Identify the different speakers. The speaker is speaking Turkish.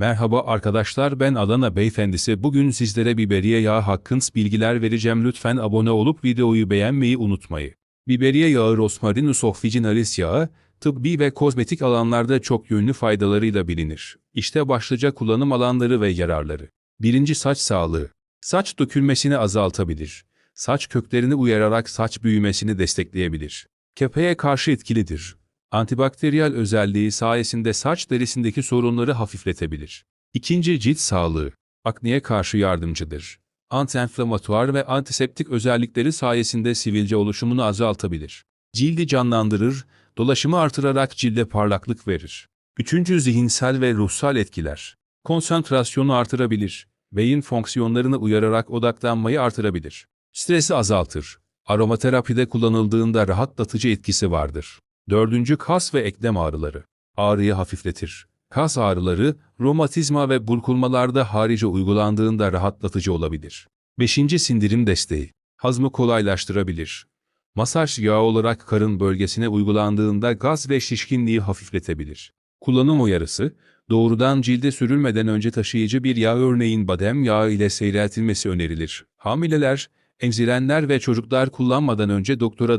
Speaker 1: Merhaba arkadaşlar ben Adana Beyefendisi. Bugün sizlere biberiye yağı hakkında bilgiler vereceğim. Lütfen abone olup videoyu beğenmeyi unutmayın. Biberiye yağı Rosmarinus officinalis yağı, tıbbi ve kozmetik alanlarda çok yönlü faydalarıyla bilinir. İşte başlıca kullanım alanları ve yararları. Birinci saç sağlığı. Saç dökülmesini azaltabilir. Saç köklerini uyararak saç büyümesini destekleyebilir. Kepeğe karşı etkilidir. Antibakteriyel özelliği sayesinde saç derisindeki sorunları hafifletebilir. İkinci cilt sağlığı. Akneye karşı yardımcıdır. Antienflamatuar ve antiseptik özellikleri sayesinde sivilce oluşumunu azaltabilir. Cildi canlandırır, dolaşımı artırarak cilde parlaklık verir. Üçüncü zihinsel ve ruhsal etkiler. Konsantrasyonu artırabilir. Beyin fonksiyonlarını uyararak odaklanmayı artırabilir. Stresi azaltır. Aromaterapide kullanıldığında rahatlatıcı etkisi vardır. Dördüncü kas ve eklem ağrıları. Ağrıyı hafifletir. Kas ağrıları, romatizma ve burkulmalarda harici uygulandığında rahatlatıcı olabilir. Beşinci sindirim desteği. Hazmı kolaylaştırabilir. Masaj yağı olarak karın bölgesine uygulandığında gaz ve şişkinliği hafifletebilir. Kullanım uyarısı, doğrudan cilde sürülmeden önce taşıyıcı bir yağ örneğin badem yağı ile seyreltilmesi önerilir. Hamileler, emzirenler ve çocuklar kullanmadan önce doktora danışmalıdır.